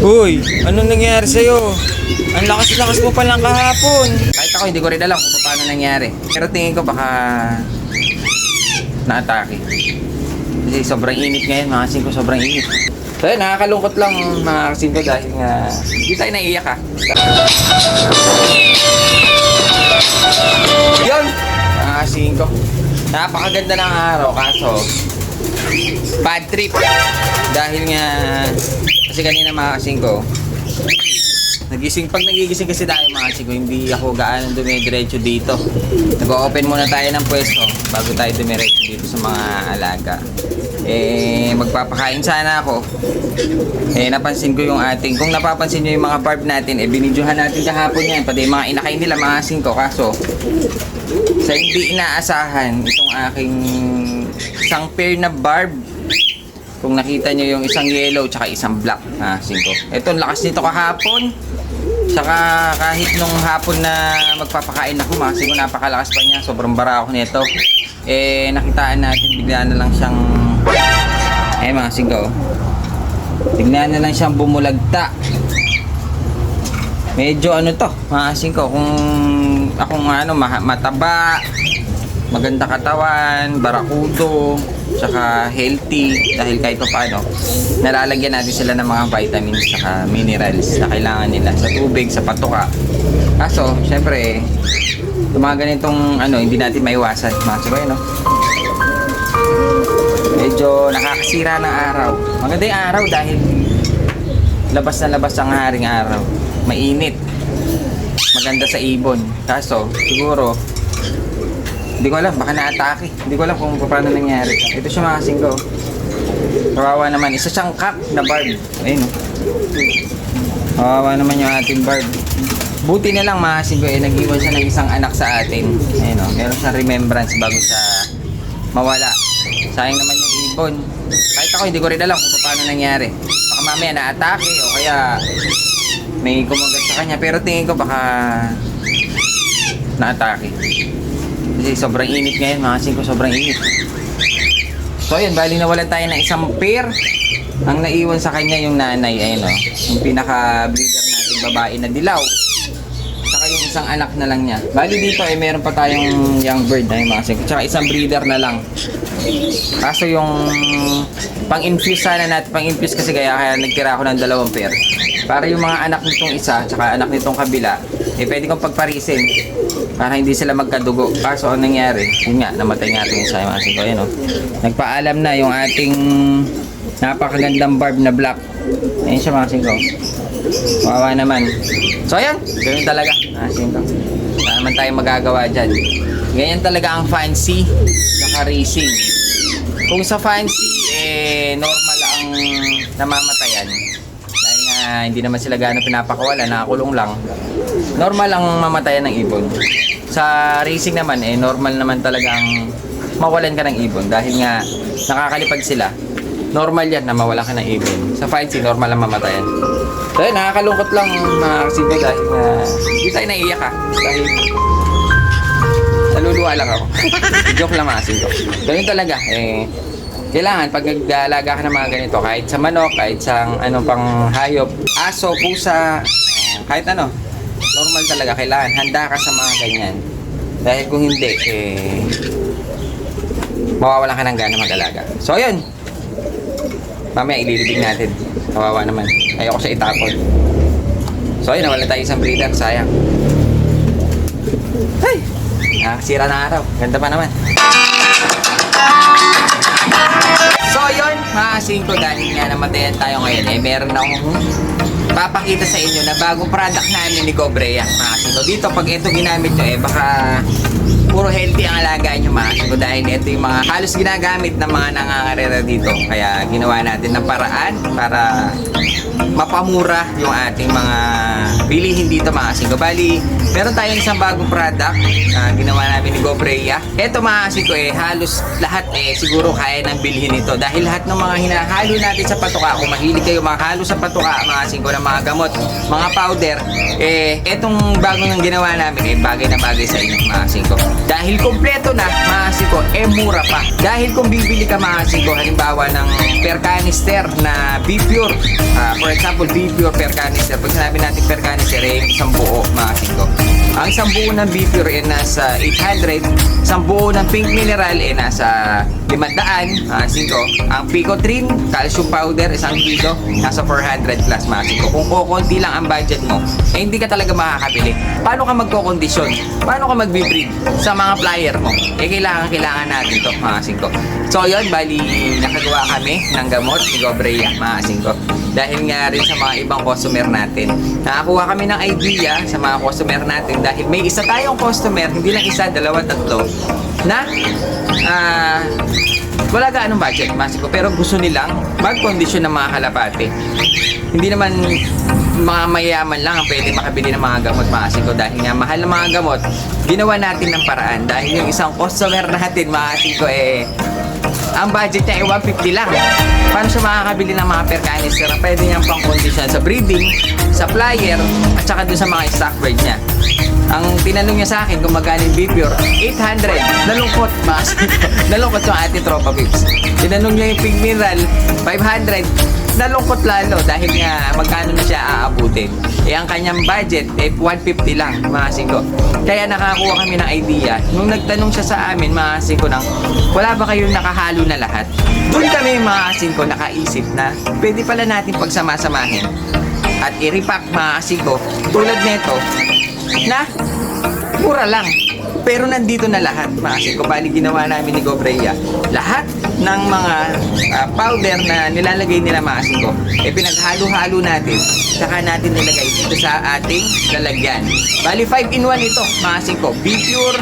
Uy, anong nangyari sa'yo? Ang lakas-lakas mo palang kahapon. Kahit ako, hindi ko rin alam kung paano nangyari. Pero tingin ko baka na-atake. Kasi sobrang init ngayon, mga kasing ko sobrang init. So yun, nakakalungkot lang mga kasing ko dahil nga hindi tayo naiiyak ha. Yun, mga kasing ko. Napakaganda ng araw kaso bad trip. Dahil nga, kasi kanina mga kasing ko, nagising, pag nagigising kasi tayo mga kasing ko, hindi ako gaano dumidiretso dito. Nag-open muna tayo ng pwesto bago tayo dumiretso dito sa mga alaga. Eh, magpapakain sana ako. Eh, napansin ko yung ating, kung napapansin nyo yung mga barb natin, eh, binidyohan natin kahapon yan. Pati yung mga inakain nila, mga kasing ko. Kaso, sa hindi inaasahan, itong aking isang pair na barb. Kung nakita nyo yung isang yellow tsaka isang black na singko. Ito, ang lakas nito kahapon. Saka kahit nung hapon na magpapakain ako, mga singko, napakalakas pa niya. Sobrang bara ako nito. Eh, nakitaan natin, bigla na lang siyang... Eh, mga singko. Bigla na lang siyang bumulagta. Medyo ano to, maasin ko kung akong ano ma- mataba, maganda katawan, barakudo, tsaka healthy dahil kahit pa paano nalalagyan natin sila ng mga vitamins tsaka minerals na kailangan nila sa tubig, sa patuka. Kaso, syempre, yung mga ganitong ano, hindi natin maiwasan. Mga sabay, no? Medyo nakakasira ng araw. Maganda yung araw dahil labas na labas ang haring araw. Mainit. Maganda sa ibon. Kaso, siguro, hindi ko alam, baka na-atake. Hindi ko alam kung paano nangyari. Ito siya mga singko. Kawawa naman. Isa siyang cock na barb. Ayun. oh. Kawawa naman yung ating barb. Buti na lang mga singko, eh, nag-iwan siya ng isang anak sa atin. Ayun o. Meron siyang remembrance bago siya mawala. Sayang naman yung ibon. Kahit ako, hindi ko rin alam kung paano nangyari. Baka mamaya na-atake o kaya may kumagat sa kanya. Pero tingin ko baka na-atake. Kasi sobrang init ngayon, mga singko, sobrang init. So ayun, bali nawalan tayo ng isang pair. Ang naiwan sa kanya yung nanay, ayun o. Yung pinaka-breeder natin babae na dilaw. Saka yung isang anak na lang niya. Bali dito ay meron pa tayong young bird na yung mga singko. Tsaka isang breeder na lang. Kaso yung pang-infuse sana natin, pang-infuse kasi kaya kaya nagtira ako ng dalawang pair. Para yung mga anak nitong isa, tsaka anak nitong kabila, eh pwede kong pagparisin. Para hindi sila magkadugo. Kaso ang nangyari, yun nga, namatay nga yung sa mga singko. Ayun, oh. Nagpaalam na yung ating napakagandang barb na black. Ayun siya mga singko. Wawa naman. So ayan, ganun talaga. Mga singko. Wala naman tayo magagawa dyan. Ganyan talaga ang fancy saka racing. Kung sa fancy, eh, normal ang namamatayan. Hindi naman sila gano'ng pinapakawala, nakakulong lang. Normal ang mamatayan ng ibon. Sa racing naman, eh, normal naman talagang mawalan ka ng ibon. Dahil nga, nakakalipad sila. Normal yan na mawalan ka ng ibon. Sa fancy, normal ang mamatayan. So yun, nakakalungkot lang mga kasibo dahil nga, hindi tayo naiiyak ha. Dahil Naluluwa lang ako. Joke lang mga ko. Ganun talaga. Eh, kailangan pag nag-aalaga ka ng mga ganito, kahit sa manok, kahit sa anong pang hayop, aso, pusa, ah, kahit ano, normal talaga. Kailangan handa ka sa mga ganyan. Dahil kung hindi, eh, mawawalan ka ng gana mag-alaga. So, ayun. Mamaya ililibing natin. Kawawa naman. Ayoko sa itapon. So, ayun. Nawala tayo isang breeder. Sayang. Ay! Nakakasira na araw. Ganda pa naman. Mga ko dahil nga namatayan tayo ngayon eh meron akong papakita sa inyo na bagong product namin ni Cobrea mga ko. Dito pag ito ginamit nyo eh baka puro healthy ang alaga nyo mga ko dahil ito yung mga halos ginagamit ng mga nangangarera dito. Kaya ginawa natin ng paraan para mapamura yung ating mga bilihin dito mga ko. Bali, meron tayong isang bagong product na ginawa namin ni Gobrea. Ito mga ko eh halos lahat eh siguro kaya nang bilhin ito dahil lahat ng mga hinahalo natin sa patuka kung mahilig kayo makahalo sa patuka mga ko ng mga gamot, mga powder eh etong bagong nang ginawa namin eh bagay na bagay sa inyo mga ko. Dahil kompleto na mga ko eh mura pa. Dahil kung bibili ka ko halimbawa ng per canister na B Pure ah, for example B-Pure per canister. Pag sinabi natin per canister, eh, isang buo, kasingko. Ang isang ng B-Pure eh, nasa 800. Isang ng pink mineral eh, nasa 500, mga kasingko. Ang Pico Trin, calcium powder, isang kilo, nasa 400 plus, mga kasingko. Kung kukunti lang ang budget mo, eh, hindi ka talaga makakabili. Paano ka magkokondisyon? Paano ka magbe-breed sa mga flyer mo? Eh, kailangan, kailangan natin to mga kasingko. So, yun, bali, nakagawa kami ng gamot ni Gobrea, mga kasingko. Dahil nga rin sa mga ibang customer natin. Nakakuha kami ng idea sa mga customer natin dahil may isa tayong customer, hindi lang isa, dalawa, tatlo, na ah wala gaanong budget, masiko, pero gusto nilang mag-condition ng mga kalapate. Hindi naman mga mayayaman lang ang pwede makabili ng mga gamot maasiko dahil nga mahal ng mga gamot ginawa natin ng paraan dahil yung isang customer natin maasiko eh ang budget niya ay 150 lang paano siya makakabili ng mga per canister pwede niyang pang condition sa breeding sa flyer at saka dun sa mga stock bird niya ang tinanong niya sa akin kung magkano yung Bipure, 800. Nalungkot, asiko. Nalungkot yung ating tropa pips. Tinanong niya yung pink mineral, 500. Nalungkot lalo dahil nga magkano na siya aabutin. Eh ang kanyang budget, eh 150 lang, mga asiko. Kaya nakakuha kami ng idea. Nung nagtanong siya sa amin, mga asiko, nang wala ba kayong nakahalo na lahat? Doon kami, mga asiko, nakaisip na pwede pala natin pagsama-samahin at i-repack mga asiko tulad nito na mura lang. Pero nandito na lahat, mga ko bali ginawa namin ni Gobreya. Lahat ng mga ah, powder na nilalagay nila mga ko, eh pinaghalo-halo natin, saka natin nilagay dito sa ating lalagyan. Bali 5 in 1 ito, mga ko. B-Pure,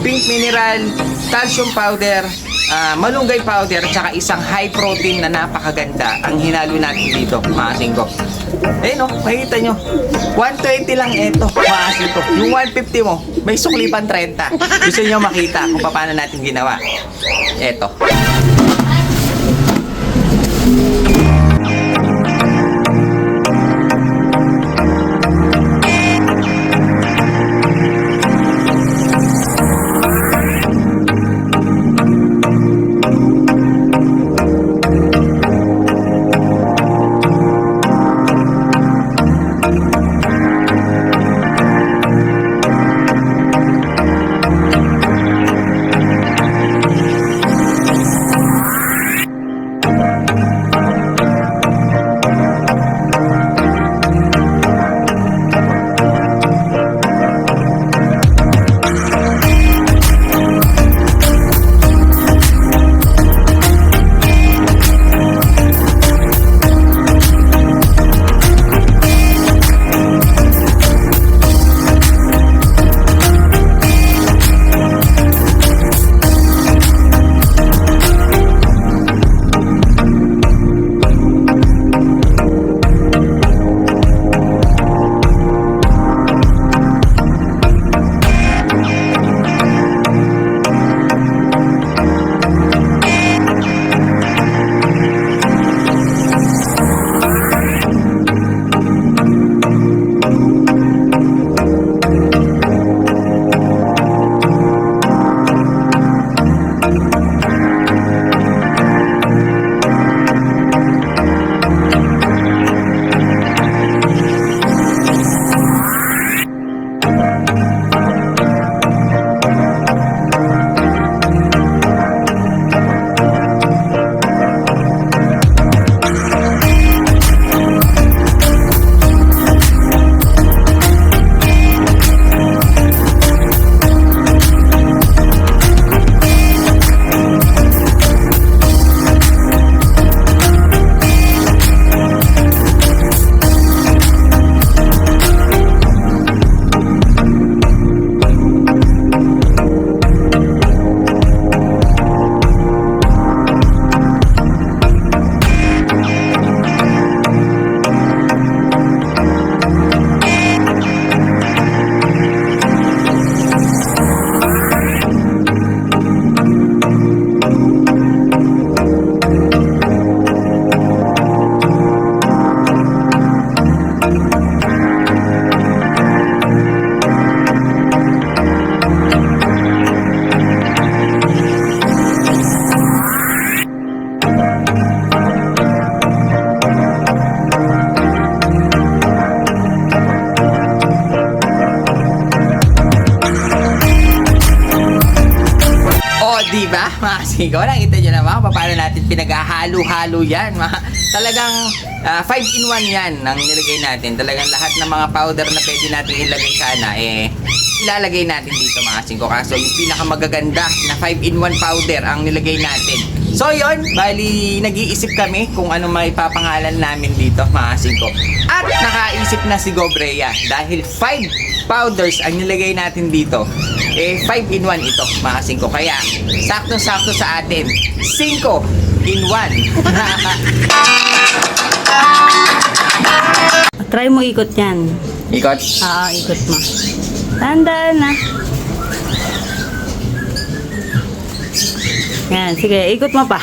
Pink Mineral, Calcium Powder, ah, Malunggay Powder, at saka isang high protein na napakaganda ang hinalo natin dito, mga ko. Eh no, makikita nyo. 120 lang ito, maasin ko. Yung 150 mo, may suklipan 30. Gusto nyo makita kung paano natin ginawa. Eto. Mga kasiko. Nakita nyo naman kung paano natin pinaghahalo-halo yan. Mga, talagang 5 in 1 yan ang nilagay natin. Talagang lahat ng mga powder na pwede natin ilagay sana, eh, ilalagay natin dito mga kasiko. Kaso yung pinakamagaganda na 5 in 1 powder ang nilagay natin. So yon, bali nag-iisip kami kung ano may papangalan namin dito mga kasiko. At nakaisip na si Gobrea dahil 5 powders ang nilagay natin dito. Eh, 5 in 1 ito, mga singko. Kaya, sakto-sakto sa atin, 5 in 1. Try mo ikot yan. Ikot. Oo, ikot mo. Tandaan na. Yan, sige, ikot mo pa.